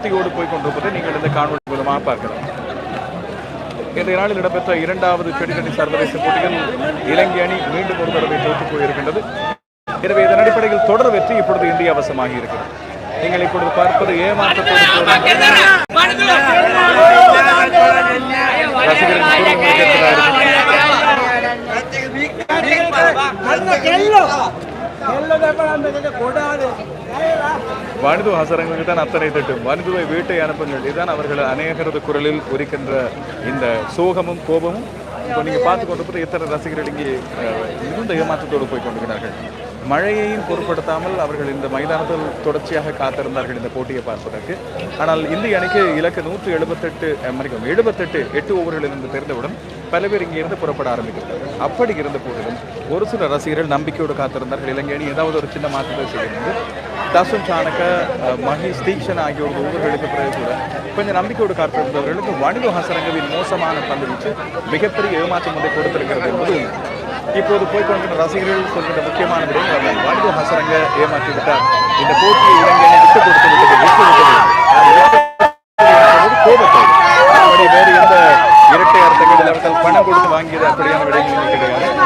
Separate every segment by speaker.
Speaker 1: போட்டியோடு போய் கொண்டிருப்பதை நீங்கள் இந்த காணொலி மூலமாக பார்க்கலாம். இன்றைய நாளில் இடம்பெற்ற இரண்டாவது செடிக்கடி சர்வதேச போட்டியில் இலங்கை அணி மீண்டும் ஒரு தடவை தோற்று போயிருக்கின்றது. எனவே இதன் அடிப்படையில் தொடர் வெற்றி இப்பொழுது இந்தியா வசமாகி இருக்கிறது. நீங்கள் இப்பொழுது பார்ப்பது ஏமாற்றத்தோடு ரசிகரின் வனிது ஹசரங்களுக்கு தான் அத்தனை திட்டம். வனிதுவை வீட்டை அனுப்புங்கள். இதுதான் அவர்கள் அநேகரது குரலில் உரிக்கின்ற இந்த சோகமும் கோபமும். இப்போ நீங்கள் பார்த்து கொண்டு இத்தனை ரசிகர்கள் இங்கே அஹ், மிகுந்த ஏமாற்றத்தோடு போய் கொண்டிருக்கிறார்கள். மழையையும் பொருட்படுத்தாமல் அவர்கள் இந்த மைதானத்தில் தொடர்ச்சியாக காத்திருந்தார்கள் இந்த போட்டியை பார்ப்பதற்கு. ஆனால் இந்திய அணிக்கு இலக்கு நூற்று எழுபத்தெட்டு மணிக்கம் எழுபத்தெட்டு எட்டு ஓவர்களில் இருந்து தெரிந்தவுடன் பல பேர் இங்கிருந்து புறப்பட ஆரம்பிக்கிறார்கள். அப்படி இருந்த போதிலும் ஒரு சில ரசிகர்கள் நம்பிக்கையோடு காத்திருந்தார்கள். இலங்கை அணி ஏதாவது ஒரு சின்ன மாற்றத்தை செய்கிறது தசுன் சாணக்க மகேஷ் தீக்ஷன் ஆகிய ஒரு ஓவர்களுக்கு பிறகு கூட கொஞ்சம் நம்பிக்கையோடு காத்திருந்தவர்களுக்கு வணிக ஹசரங்கவின் மோசமான பந்து வீச்சு மிகப்பெரிய ஏமாற்றம் ஒன்றை கொடுத்திருக்கிறது என்பது இப்போது போய் ரசிகர்கள் சொல்கின்ற முக்கியமான விடயம் வணிக ஹசரங்க ஏமாற்றி விட்டார். இந்த போட்டியை இலங்கை அணி விட்டுக் கொடுத்து விட்டது. விட்டு விட்டது கோபத்தோடு. வேறு எந்த இரட்டை அர்த்தங்கள் அவர்கள் பணம் கொடுத்து வாங்கியது அப்படியான விடயங்கள் கிடையாது.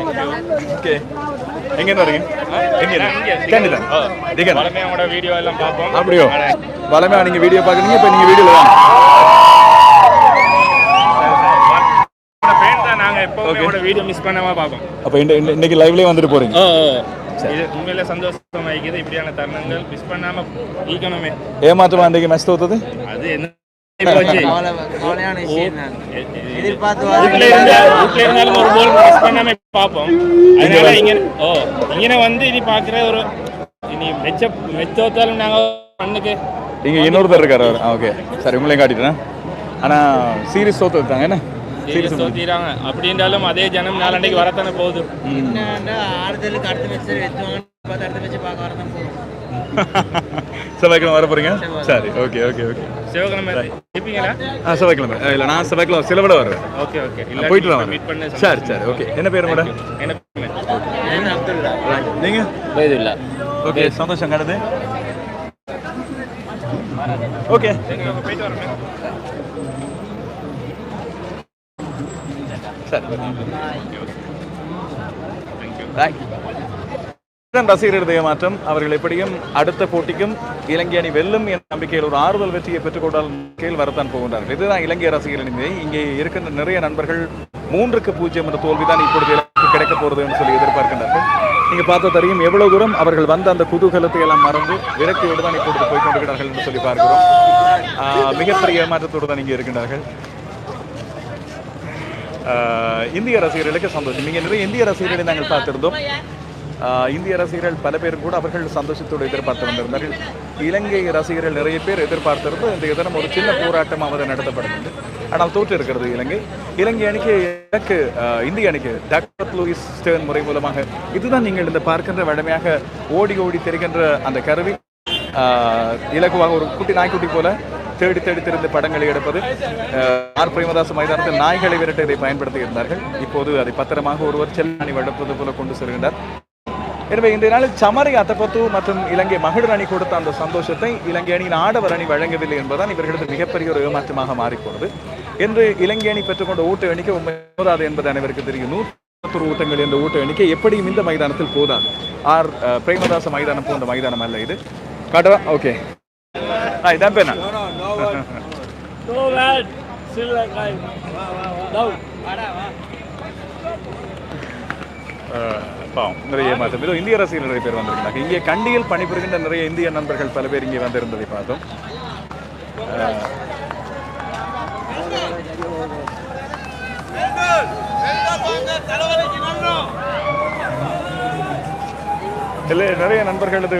Speaker 1: ஓகே. எங்க இருந்து வரீங்க
Speaker 2: வீடியோ எல்லாம் பார்ப்போம்
Speaker 1: அப்படியோ வளமையா நீங்க வீடியோ பாக்குறீங்க இப்ப நீங்க வீடியோல வாங்க.
Speaker 2: ஃபேன் தான் நாங்க எப்பவுமே அவங்களோட வீடியோ மிஸ் பண்ணாம பார்ப்போம்
Speaker 1: அப்ப இன்னைக்கு லைவ்லயே வந்துட்டு போறீங்க
Speaker 2: இது உண்மையில சந்தோஷமா இருக்குது இப்படியான தருணங்கள் மிஸ் பண்ணாம ஈக்கணுமே
Speaker 1: ஏமாற்றமா அன்றைக்கு மெஸ் தோத்தது?
Speaker 2: அது என்ன இருந்தாலும் ஒரு கோல் மிஸ் பண்ணாம பார்ப்போம். அதனால இங்க ஓ இங்கே வந்து இனி பாக்குற ஒரு இனி மெச்ச மெச்சோத்தாலும் நாங்க மண்ணுக்கு
Speaker 1: இங்க இன்னொருத்தர் இருக்காரு அவர். ஓகே சரி உங்களையும் காட்டிட்டேன் ஆனா சீரியஸ் தோத்து விட்டாங்க என்ன
Speaker 2: சீரியஸ் தோத்திடுறாங்க அப்படின்றாலும் அதே ஜனம் நாளண்டைக்கு வரத்தானே போகுது.
Speaker 3: என்னன்னா ஆறுதலுக்கு அடுத்த மேட்ச் வெச்சுவாங்க பார்த்து அடுத்த மேட்ச் பார்க்க வரதான் போகிறோம்
Speaker 1: செவ்வாய்க்கிழமை வர போறீங்க? சரி ஓகே ஓகே ஓகே
Speaker 2: இருப்பீங்களா
Speaker 1: ஆ செவ்வாய்க்கிழமை. இல்ல நான் செவ்வாய்க்கிழமை சில விட வருவேன்.
Speaker 2: ஓகே ஓகே
Speaker 1: நான் போயிட்டு வரேன்.
Speaker 2: மீட் பண்ண
Speaker 1: சரி சரி ஓகே என்ன பேர் மேடம்
Speaker 2: என்ன
Speaker 3: அப்துல்லா?
Speaker 1: நீங்க?
Speaker 2: இல்ல
Speaker 1: ஓகே சந்தோஷம் கடது ஓகே
Speaker 2: போயிட்டு வரேன்.
Speaker 1: சரி. Thank you. இதுதான் ரசிகர்கள் மாற்றம் அவர்கள் எப்படியும் அடுத்த போட்டிக்கும் இலங்கை அணி வெல்லும் என்ற நம்பிக்கையில் ஒரு ஆறுதல் வெற்றியை பெற்றுக்கொண்டால் கீழ் வரத்தான் போகின்றார்கள். இதுதான் இலங்கை ரசிகர்களின் நிலை. இங்கே இருக்கின்ற நிறைய நண்பர்கள் மூன்றுக்கு பூஜ்ஜியம் என்ற தோல்விதான் இப்பொழுது கிடைக்க போகிறது என்று சொல்லி எதிர்பார்க்கின்றார்கள். நீங்க பார்த்த தெரியும் எவ்வளவு தூரம் அவர்கள் வந்த அந்த குதூகலத்தை எல்லாம் மறந்து விரக்தியோடு தான் இப்பொழுது போய் கொண்டிருக்கிறார்கள் என்று சொல்லி பார்க்கிறோம். ஆஹ் மிகப்பெரிய ஏமாற்றத்தோடு தான் இங்கே இருக்கின்றார்கள். ஆஹ் இந்திய ரசிகர்களுக்கு சந்தோஷம். இங்கே நிறைய இந்திய ரசிகர்களை நாங்கள் பார்த்திருந்தோம். இந்திய ரசிகர்கள் பல பேரும் கூட அவர்கள் சந்தோஷத்தோடு எதிர்பார்த்து வந்திருந்தார்கள். இலங்கை ரசிகர்கள் நிறைய பேர் எதிர்பார்த்திருந்து இந்த தினம் ஒரு சின்ன போராட்டமாவது நடத்தப்படுகிறது. ஆனால் தோற்று இருக்கிறது இலங்கை. இலங்கை அணிக்கு எனக்கு ஆஹ் இந்திய அணிக்கு டாக்டர் லூயிஸ் ஸ்டேன் முறை மூலமாக இதுதான் நீங்கள் இந்த பார்க்கின்ற வழமையாக ஓடி ஓடி தெரிகின்ற அந்த கருவி. ஆஹ் இலகுவாக ஒரு குட்டி நாய்க்குட்டி போல தேடி தேடி திரிந்து படங்களை எடுப்பது. ஆஹ் ஆர். பிரேமதாஸ் மைதானத்தில் நாய்களை விரட்ட இதை பயன்படுத்தி இருந்தார்கள். இப்போது அதை பத்திரமாக ஒருவர் செல்லாணி வளர்ப்பது போல கொண்டு செல்கின்றார். எனவே இன்றைய நாளில் சமரை அத்தப்பத்து மற்றும் இலங்கை மகளிர் அணி கொடுத்த அந்த சந்தோஷத்தை இலங்கை அணியின் ஆடவர் அணி வழங்கவில்லை என்பதுதான் இவர்களது மிகப்பெரிய ஒரு ஏமாற்றமாக மாறிப்போனது. என்று இலங்கை அணி பெற்றுக்கொண்ட ஊட்ட எண்ணிக்கை உண்மை போதாது என்பது அனைவருக்கு தெரியும். நூற்று ஊட்டங்கள் என்ற ஊட்ட எண்ணிக்கை எப்படியும் இந்த மைதானத்தில் போதாது. ஆர் அஹ், பிரேமதாச மைதானம் போன்ற மைதானம் அல்ல இது. காட்டுவா ஓகே. ஆ இதான் அஹ், பாவம். நிறைய ஏமாற்றம் இதோ இந்திய ரசிகர்கள் நிறைய பேர் வந்திருக்கிறாங்க. இங்கே கண்டியில் பணிபுரிகின்ற நிறைய இந்திய நண்பர்கள் பல பேர் இங்கே வந்திருந்ததை பார்த்தோம். இல்லை நிறைய நண்பர்களது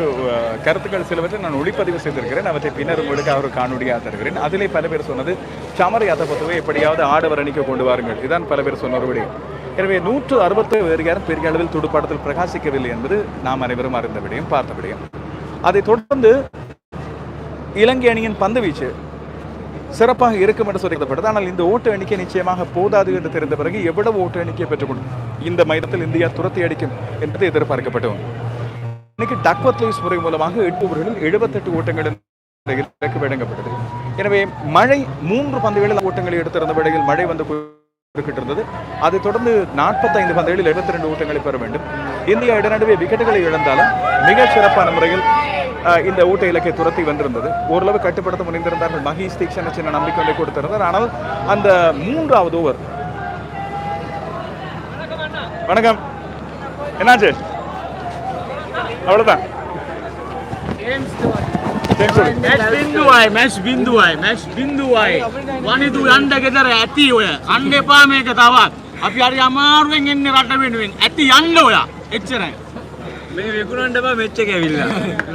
Speaker 1: கருத்துக்கள் சிலவற்றை நான் ஒளிப்பதிவு செய்திருக்கிறேன். அவற்றை பின்னர் உங்களுக்கு அவர் காணொலியாக தருகிறேன் அதிலே பல பேர் சொன்னது சமர யாத்தப்பத்துவை எப்படியாவது ஆடவர் அணிக்கு கொண்டு வாருங்கள். இதுதான் பல பேர் சொன்ன ஒரு விடயம். எனவே நூற்று அறுபத்தி வேறு பெரிய அளவில் துடுப்பாட்டத்தில் பிரகாசிக்கவில்லை என்பது நாம் அனைவரும் அறிந்த விடயம் பார்த்த விடயம் அதைத் தொடர்ந்து இலங்கை அணியின் பந்து வீச்சு சிறப்பாக இருக்கும் என்று சொல்லப்படுது ஆனால் இந்த ஓட்டு எண்ணிக்கை நிச்சயமாக போதாது என்று தெரிந்த பிறகு எவ்வளவு ஓட்டு எண்ணிக்கையை பெற்றுக்கொண்டு இந்த மைதானத்தில் இந்தியா துரத்தி அடிக்கும் என்பது எதிர்பார்க்கப்பட்டது இன்னைக்கு டக்வத் லூயிஸ் முறை மூலமாக எட்டு ஓவர்களில் எழுபத்தெட்டு ஓட்டங்கள் இலக்கு வழங்கப்பட்டது எனவே மழை மூன்று பந்துகளில் ஓட்டங்களை எடுத்திருந்த வேளையில் மழை வந்து இருந்தது அதைத் தொடர்ந்து நாற்பத்தைந்து பந்துகளில் எழுபத்தி ரெண்டு ஓட்டங்களை பெற வேண்டும். இந்தியா இடநடுவே விக்கெட்டுகளை இழந்தாலும் மிக சிறப்பான முறையில் இந்த ஊட்ட இலக்கை துரத்தி வந்திருந்தது. ஓரளவு கட்டுப்படுத்த முனைந்திருந்தார்கள். மகேஷ் தீக்ஷன சின்ன நம்பிக்கை ஒன்றை கொடுத்திருந்தார். ஆனால் அந்த மூன்றாவது ஓவர். வணக்கம். என்னாச்சு? அவ்வளவுதான்.
Speaker 4: බින්දුවයි මැච් බින්දුවයි මැච් බින්දුවයි වනිදු යන්ඩ ගෙදර ඇති ඔය අන්න එපා මේක තවත් අපි අරි අමාරුවෙන් එන්න රට වෙනුවෙන් ඇති යන්න ඔයා එච්චරයි මේ විකුණන්ටපා මෙච්ච කැවිල්ලා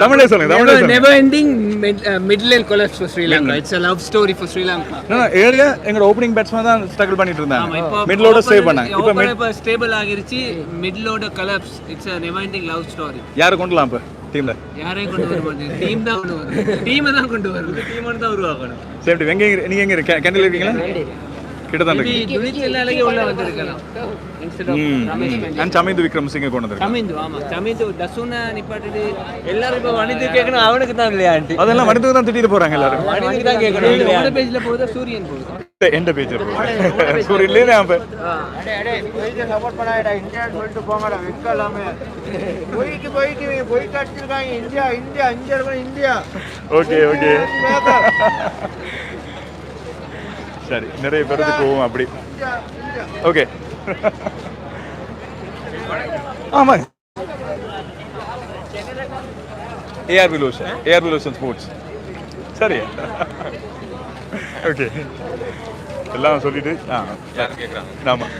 Speaker 1: தமிழே சொல்லுங்க தமிழே சொல்லுங்க
Speaker 5: never ending mid, uh, middle lane collapse for Sri Lanka. It's a love story for Sri Lanka.
Speaker 1: Area எங்களோட ஓப்பனிங் பேட்ஸ்மேன் தான் ஸ்ட்ரகிள் பண்ணிட்டு
Speaker 5: ஆமா,
Speaker 1: இருந்தாங்க
Speaker 5: இப்போ
Speaker 1: மிட்லோட
Speaker 5: opener-
Speaker 1: சேவ் பண்ணாங்க இப்போ
Speaker 5: opener
Speaker 1: mid-
Speaker 5: இப்போ ஸ்டேபிள் ஆகிருச்சு மிட்லோட collapse it's a never ending love story
Speaker 1: யாரை கொண்டுலாம் இப்போ டீம்ல
Speaker 5: யாரையும் கொண்டு வர மாட்டேன். டீம் தான் கொண்டு வரும் டீமை தான் கொண்டு வரும்
Speaker 4: டீம் தான் உருவாக்கணும்.
Speaker 1: சேஃப்டி எங்க நீங்க எங்க இருக்க கேண்டில் இருக்கீங்களா? கிட்ட தான் இருக்கு.
Speaker 5: துணிச்சு எல்லாரையும் உள்ள வந்திருக்கலாம்.
Speaker 1: நான் சமீந்து விக்ரம் சிங்க கொண்டு வந்திருக்கேன்
Speaker 5: சமிந்து ஆமா. சமிந்து டசுனை நிப்பாட்டிட்டு
Speaker 4: எல்லாரும் இப்போ வனிது கேட்கணும் அவனுக்கு தான் விளையாண்டு
Speaker 1: அதெல்லாம் மனிதத்துக்கு தான் திட்டிட்டு போறாங்க எல்லாரும்.
Speaker 4: வனிதுக்கு தான் கேட்கணும்.
Speaker 5: பேஜ்ல போகுதா சூரியன் போகுது?
Speaker 1: எந்த பேஜ் சூரியன்லேயே நான் இப்போ
Speaker 3: சப்போர்ட் பண்ணாடா இந்தியான்னு சொல்லிட்டு போங்கடா வெக்கலாமே பொய்க்கு பொய்க்கு இவங்க பொய்க்கு அடிச்சிருக்காங்க இந்தியா இந்தியா இந்தியா இருக்கணும் இந்தியா
Speaker 1: ஓகே ஓகே சரி நிறைய பேருக்கு போவோம் அப்படி ஓகே ஆமா ARP Loshan ARP Loshan sports சரி ஓகே எல்லாம் சொல்லிட்டு ஆ. கேட்குறாங்க. ஆமாம்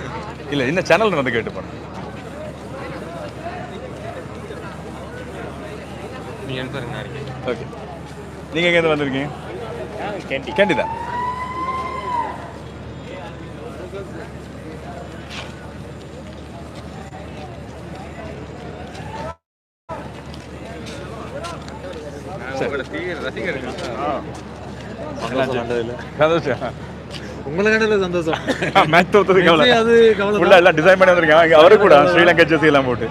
Speaker 1: இல்லை இந்த சேனல் வந்து கேட்டு போனேன் ஓகே நீங்கள் எங்கேருந்து வந்திருக்கீங்க? கேண்டி. கேண்டி தான். சந்தோஷம்.
Speaker 4: உங்களை கண்டல சந்தோஷம்.
Speaker 1: மேட்ச் தோத்ததுக்கு
Speaker 4: அது கவலை
Speaker 1: ஃபுல்லாக எல்லாம் டிசைன் பண்ணி வந்திருக்காங்க. அவரு கூட ஸ்ரீலங்கா ஜெர்சி எல்லாம் போட்டு.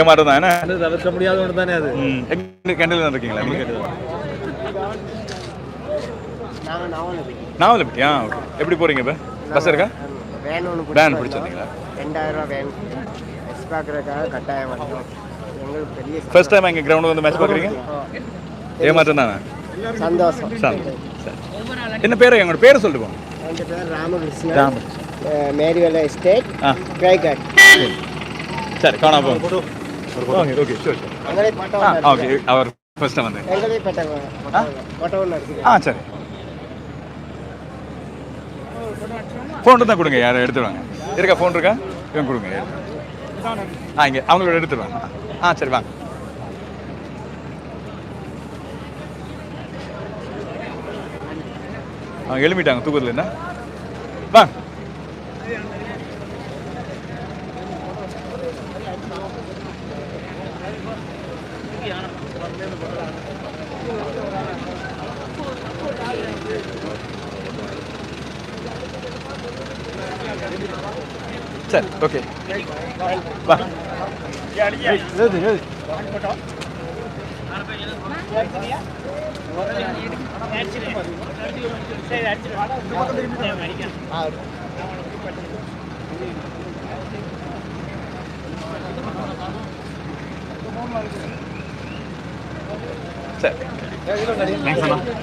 Speaker 1: ஏமாற்றம் தான் என்ன?
Speaker 4: தவிர்க்க முடியாத ஒன்று தானே அது
Speaker 1: கேண்டில் இருக்கீங்களா நாவல் எப்படி போறீங்க இப்போ? பஸ் இருக்கா?
Speaker 3: வேன்
Speaker 1: பிடிச்சிருந்தீங்களா?
Speaker 3: ரெண்டாயிரம் ரூபா வேன் எக்ஸ் பார்க்குறதுக்காக கட்டாயம் வந்தோம் எங்களுக்கு பெரிய
Speaker 1: ஃபர்ஸ்ட் டைம் எங்கள் கிரவுண்டு வந்து மேட்ச் பார்க்குறீங்க? ஏமாற்றம் தானே
Speaker 3: சந்தோஷம்.
Speaker 1: சரி. என்ன பேர்? எங்களோட பேரை சொல்லிட்டு போங்க
Speaker 3: மேரிவெல்ல எஸ்டேட்.
Speaker 1: ஆ.
Speaker 3: கிரைகட்
Speaker 1: சரி. காணா போங்க okay
Speaker 3: okay
Speaker 1: sure
Speaker 3: sure
Speaker 1: okay அவர் ஃபர்ஸ்ட்
Speaker 3: இருக்குது
Speaker 1: ஆ? சரி. ஃபோன் தான் கொடுங்க யாரும் எடுத்துருவாங்க இருக்கா ஃபோன் இருக்கா? இவன் கொடுங்க ஆ இங்கே அவங்களோட எடுத்துருவாங்க ஆ சரி வாங்க. அவங்க எழுப்பிட்டாங்க தூக்கத்தில் என்ன? வாங்க சரி ஓகே. வா. எழுது எழுது.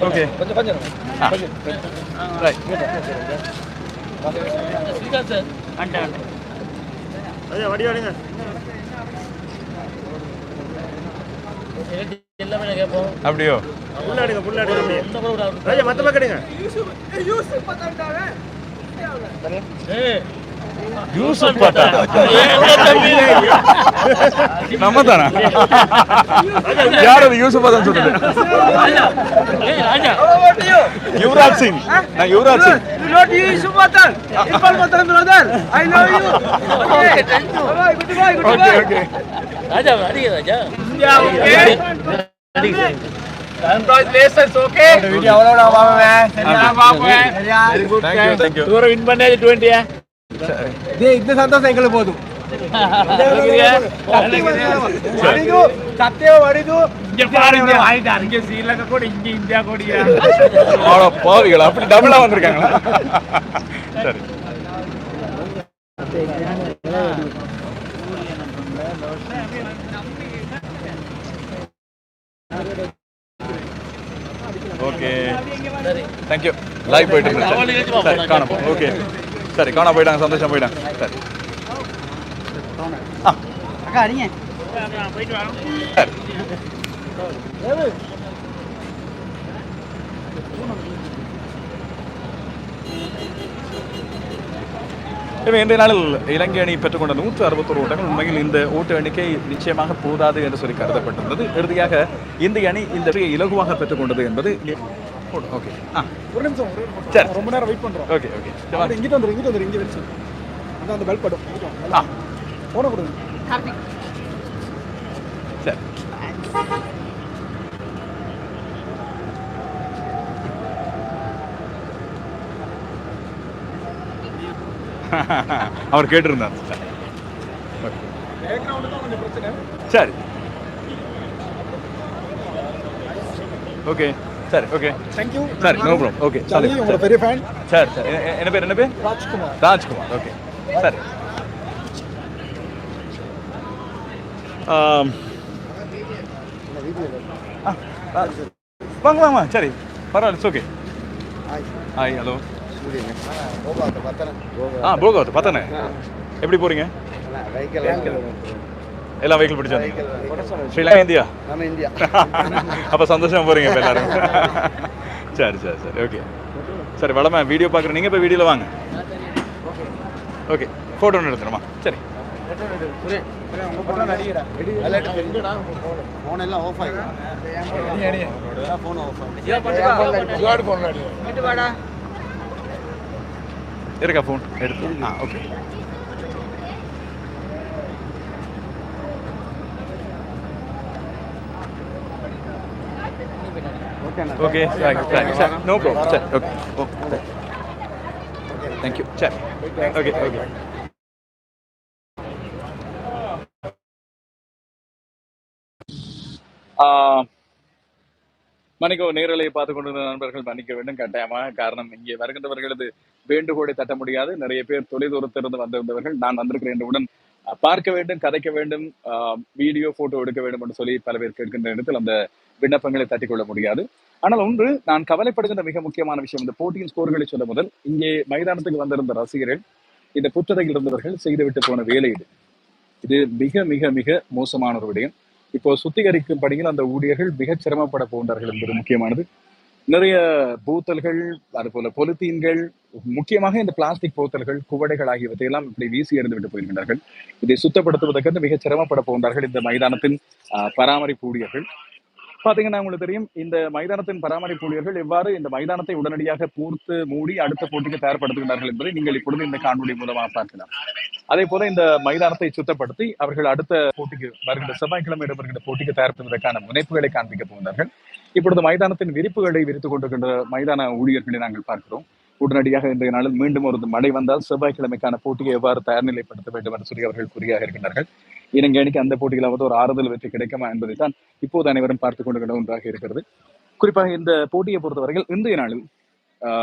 Speaker 1: ஓகே கொஞ்சம் கொஞ்சம் ரைட் அப்படியோ? யூசுப் பாட்டா நம்ம தானா யார் அது யூசுப் தான் சொல்றது யுவராஜ் சிங் நான் Yuvraj Singh
Speaker 4: Not you. I know you. Okay, thank you. Bye, goodbye,
Speaker 1: okay okay
Speaker 4: Raja, ready, Raja. Yeah, okay. Congratulations, okay.
Speaker 3: Video எவ்வளோ பாப்பேன்
Speaker 4: நான் பார்ப்பேன்.
Speaker 1: தேங்க் யூ தேங்க் யூ
Speaker 4: தூரம் win பண்ணாது 20
Speaker 3: இது இந்த சந்தோஷம் எங்களுக்கு போதும்.
Speaker 1: பாவிகள் அப்படி டபுளாக வந்திருக்காங்களா? சரி. ஓகே. தேங்க்யூ லைவ் போயிட்டு இருக்கு. சரி காணோம். ஓகே சரி காண போயிட்டாங்க. சந்தோஷம் போயிட்டாங்க. சரி. ஆ.
Speaker 2: போயிட்டு வரோம்
Speaker 1: சரி. இன்றைய நாளில் இலங்கை அணி பெற்றுக்கொண்ட நூற்று அறுபத்தொரு ஓட்டங்கள் உண்மையில் இந்த ஓட்டு எண்ணிக்கை நிச்சயமாக போதாது என்று சொல்லி கருதப்பட்டிருந்தது. இறுதியாக இந்திய அணி இந்த இலகுவாக பெற்றுக்கொண்டது என்பது ஓகே ஆ.
Speaker 6: ஒரு நிமிஷம்.
Speaker 1: சரி.
Speaker 6: ரொம்ப நேரம் வெயிட் பண்றோம்.
Speaker 1: ஓகே ஓகே
Speaker 6: இங்கிட்டு வந்துரு இங்கிட்டு வந்துரு இங்க வச்சு. அதான் அந்த பெல் படும்
Speaker 1: ஆ.
Speaker 6: போன கொடுங்க.
Speaker 1: சரி. அவர் கேட்டிருந்தார். சரி. ஓகே சரி ஓகே
Speaker 6: தேங்க்யூ
Speaker 1: சரி நோ ப்ராப்ளம் ஓகே சரி
Speaker 6: உங்களோட பெரிய ஃபேன்
Speaker 1: சரி சரி. என்ன பேர் என்ன பேர்?
Speaker 6: ராஜ்குமார்.
Speaker 1: ராஜ்குமார். ஓகே சரி. வாங்க வாங்க சரி. பரவாயில்ல இட்ஸ் ஓகே ஹாய் ஹலோ ஆ போகாவத்து பார்த்தனே எப்படி போறீங்க எல்லாம் வெஹிக்கிள் பிடிச்சாங்க ஸ்ரீலங்கா இந்தியா அப்போ சந்தோஷமா போறீங்க இப்போ எல்லாரும் சரி சரி சரி ஓகே சரி வளமா வீடியோ பார்க்குறேன் நீங்கள் இப்போ வீடியோவில் வாங்க ஓகே ஃபோட்டோ ஒன்று எடுத்துருமா சரி
Speaker 3: ஃபோன் எல்லாம் ஆஃப் ஆகி ஃபோன் ஆஃப்
Speaker 1: இருக்கா ஃபோன் எடுத்து ஆ ஓகே ஓகே சரி நோ ப்ராப்ளம் சரி ஓகே ஓகே தேங்க்யூ சரி ஓகே ஓகே மன்னிக்கோ நேரலையை பார்த்து கொண்டிருந்த நண்பர்கள் மன்னிக்க வேண்டும். கட்டாயமாக காரணம் இங்கே வருகின்றவர்களது வேண்டுகோளை தட்ட முடியாது. நிறைய பேர் தொலைதூரத்திலிருந்து வந்திருந்தவர்கள். நான் வந்திருக்கிறேன் என்றவுடன் பார்க்க வேண்டும் கதைக்க வேண்டும் வீடியோ போட்டோ எடுக்க வேண்டும் என்று சொல்லி பல பேர் கேட்கின்ற இடத்தில் அந்த விண்ணப்பங்களை தட்டிக்கொள்ள முடியாது. ஆனால் ஒன்று நான் கவலைப்படுகின்ற மிக முக்கியமான விஷயம். இந்த போட்டியின் ஸ்கோர்களை சொல்ல முதல் இங்கே மைதானத்துக்கு வந்திருந்த ரசிகர்கள் இந்த புற்றதையில் இருந்தவர்கள் செய்துவிட்டு போன வேலை இது. இது மிக மிக மிக மோசமான ஒரு விடயம். இப்போ சுத்திகரிக்கும் பணியில் அந்த ஊழியர்கள் மிகச் சிரமப்பட போகின்றார்கள் என்பது முக்கியமானது. நிறைய பூத்தல்கள் அதுபோல பொலித்தீன்கள் முக்கியமாக இந்த பிளாஸ்டிக் போத்தல்கள் குவடைகள் ஆகியவற்றை எல்லாம் இப்படி வீசி எறிந்து விட்டு போயிருக்கிறார்கள் இதை சுத்தப்படுத்துவதற்கு மிகச் சிரமப்பட போகின்றார்கள் இந்த மைதானத்தின் ஆஹ், பராமரிப்பு ஊழியர்கள். பாத்தீங்கன்னா உங்களுக்கு தெரியும் இந்த மைதானத்தின் பராமரிப்பு ஊழியர்கள் எவ்வாறு இந்த மைதானத்தை உடனடியாக பூர்த்து மூடி அடுத்த போட்டிக்கு தயார்படுத்துகிறார்கள் என்பதை நீங்கள் இப்பொழுது இந்த காணொலி மூலமாக பார்க்கலாம். அதே போல இந்த மைதானத்தை சுத்தப்படுத்தி அவர்கள் அடுத்த போட்டிக்கு வருகின்ற செவ்வாய்க்கிழமை இடம்பெறுகின்ற போட்டிக்கு தயார்படுத்துவதற்கான முனைப்புகளை காண்பிக்க போகிறார்கள் இப்பொழுது மைதானத்தின் விரிப்புகளை விரித்துக் கொண்டிருக்கின்ற மைதான ஊழியர்களை நாங்கள் பார்க்கிறோம். உடனடியாக இன்றைய நாளில் மீண்டும் ஒரு மழை வந்தால் செவ்வாய்க்கிழமைக்கான போட்டியை எவ்வாறு தயார்நிலைப்படுத்த வேண்டும் என்று சொல்லி அவர்கள் குறியாக இருக்கின்றார்கள். இலங்கை அணிக்கு அந்த போட்டிகளாவது ஒரு ஆறுதல் வெற்றி கிடைக்குமா என்பதைத்தான் இப்போது அனைவரும் பார்த்துக் கொண்டு ஒன்றாக இருக்கிறது. குறிப்பாக இந்த போட்டியை பொறுத்தவரையில் இன்றைய நாளில்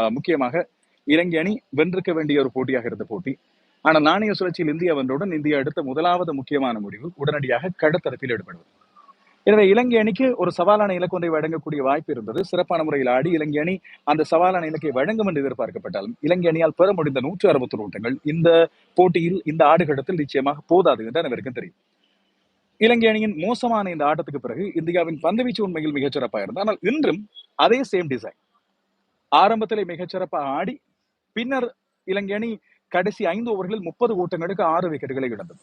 Speaker 1: முக்கியமாக இலங்கை அணி வென்றிருக்க வேண்டிய ஒரு போட்டியாக இருந்த போட்டி. ஆனால் நாணய சுழற்சியில் இந்தியா வென்றவுடன் இந்தியா எடுத்த முதலாவது முக்கியமான முடிவு உடனடியாக கடத்தரப்பில் ஈடுபடுவது. எனவே இலங்கை அணிக்கு ஒரு சவாலான இலக்கு ஒன்றை வழங்கக்கூடிய வாய்ப்பு இருந்தது. சிறப்பான முறையில் ஆடி இலங்கை அணி அந்த சவாலான இலக்கை வழங்கும் என்று எதிர்பார்க்கப்பட்டாலும் இலங்கை அணியால் பெற முடிந்த நூற்று அறுபத்தொரு ஓட்டங்கள் இந்த போட்டியில் இந்த ஆடுகளத்தில் நிச்சயமாக போதாது என்று அனைவருக்கும் தெரியும். இலங்கை அணியின் மோசமான இந்த ஆட்டத்துக்கு பிறகு இந்தியாவின் பந்துவீச்சு உண்மையில் மிகச்சிறப்பாக இருந்தது. ஆனால் இன்றும் அதே சேம் டிசைன் ஆரம்பத்திலே மிகச்சிறப்பாக ஆடி பின்னர் இலங்கை அணி கடைசி ஐந்து ஓவர்களில் முப்பது ஓட்டங்களுக்கு ஆறு விக்கெட்டுகளை இழந்தது.